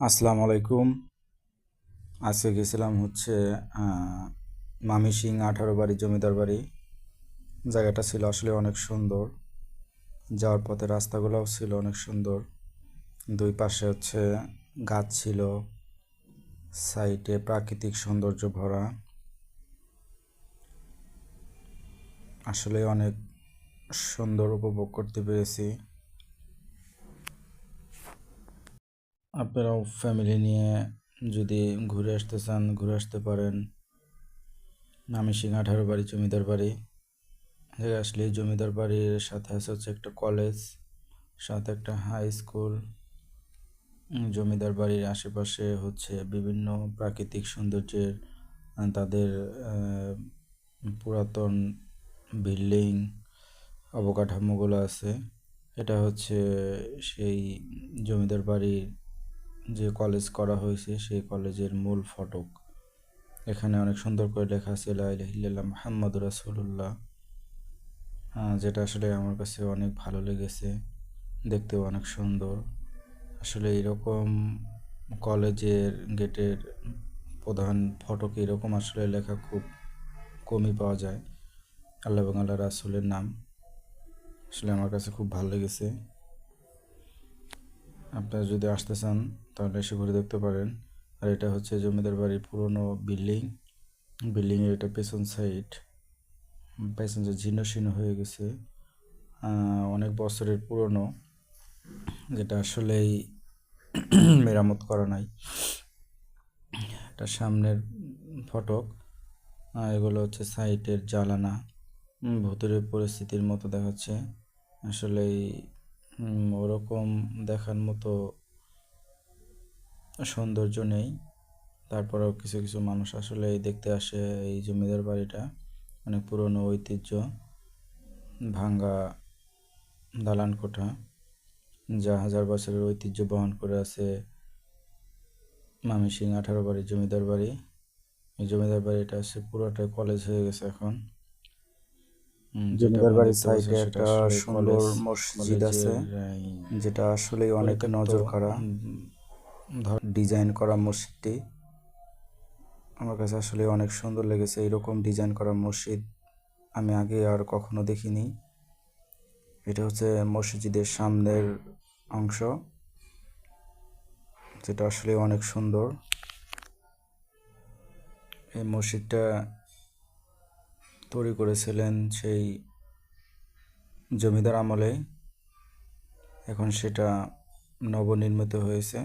আসসালামু আলাইকুম। আজকে গেছিলাম হচ্ছে মামি সিং আঠারো বাড়ি, জমিদার বাড়ি। জায়গাটা ছিল আসলে অনেক সুন্দর। যাওয়ার পথে রাস্তাগুলোও ছিল অনেক সুন্দর। দুই পাশে হচ্ছে গাছ ছিল, সাইডে প্রাকৃতিক সৌন্দর্য ভরা। আসলে অনেক সুন্দর উপভোগ করতে পেরেছি। আপনারাও ফ্যামিলি নিয়ে যদি ঘুরে আসতে চান, ঘুরে আসতে পারেন। আমি সিং আঠারো বাড়ি, জমিদার বাড়ি। জায়গায় আসলে জমিদার বাড়ির সাথে আছে হচ্ছে একটা কলেজ সাথে একটা হাই স্কুল জমিদার বাড়ির আশেপাশে হচ্ছে বিভিন্ন প্রাকৃতিক সৌন্দর্যের তাদের পুরাতন বিল্ডিং অবকাঠামোগুলো আছে। এটা হচ্ছে সেই জমিদার বাড়ির যে কলেজ করা হয়েছে সেই কলেজের মূল ফটক। এখানে অনেক সুন্দর করে লেখা আছে লাইলাহিল্লাহ মোহাম্মদ রাসুল্লাহ যেটা আসলে আমার কাছে অনেক ভালো লেগেছে, দেখতেও অনেক সুন্দর। আসলে এরকম কলেজের গেটের প্রধান ফটকে এরকম আসলে লেখা খুব কমই পাওয়া যায়। আল্লাহ আল্লাহ রাসুলের নাম। আসলে আমার কাছে খুব ভালো লেগেছে। আপনারা যদি আসতে চান, তাহলে এসে ঘুরে দেখতে পারেন। আর এটা হচ্ছে জমিদার বাড়ির পুরনো বিল্ডিং। বিল্ডিংয়ের এটা পেছন সাইড। পেছন যে ঝিন্ন শীর্ণ হয়ে গেছে। অনেক বছরের পুরনো। যেটা আসলেই মেরামত করা নাই। এটা সামনের ফটক। এগুলো হচ্ছে সাইটের জ্বালানা। ভূতের পরিস্থিতির মতো দেখাচ্ছে। আসলেই ওরকম দেখার মতো সৌন্দর্য নেই। তারপরেও কিছু কিছু মানুষ আসলে দেখতে আসে এই জমিদার বাড়িটা। অনেক পুরনো ঐতিহ্য। ভাঙ্গা দালান কোঠা, যা হাজার বছরের ঐতিহ্য বহন করে আছে মামি সিং আঠারো বাড়ির জমিদার বাড়ি। এই জমিদার বাড়িটা আছে পুরোটাই কলেজ হয়ে গেছে এখন। জমিদার বাড়ির সাইডে একটা সুন্দর মসজিদ আছে যেটা আসলে অনেক নজর করা। ধর ডিজাইন করা মসজিদটি। আমার কাছে আসলে অনেক সুন্দর লেগেছে এরকম ডিজাইন করা মসজিদ আমি আগে আর কখনো দেখিনি। এটা হচ্ছে মসজিদের সামনের অংশ যেটা আসলে অনেক সুন্দর। এই মসজিদটা তৈরি করেছিলেন সেই জমিদার আমলে এখন সেটা নবনির্মিত হয়েছে।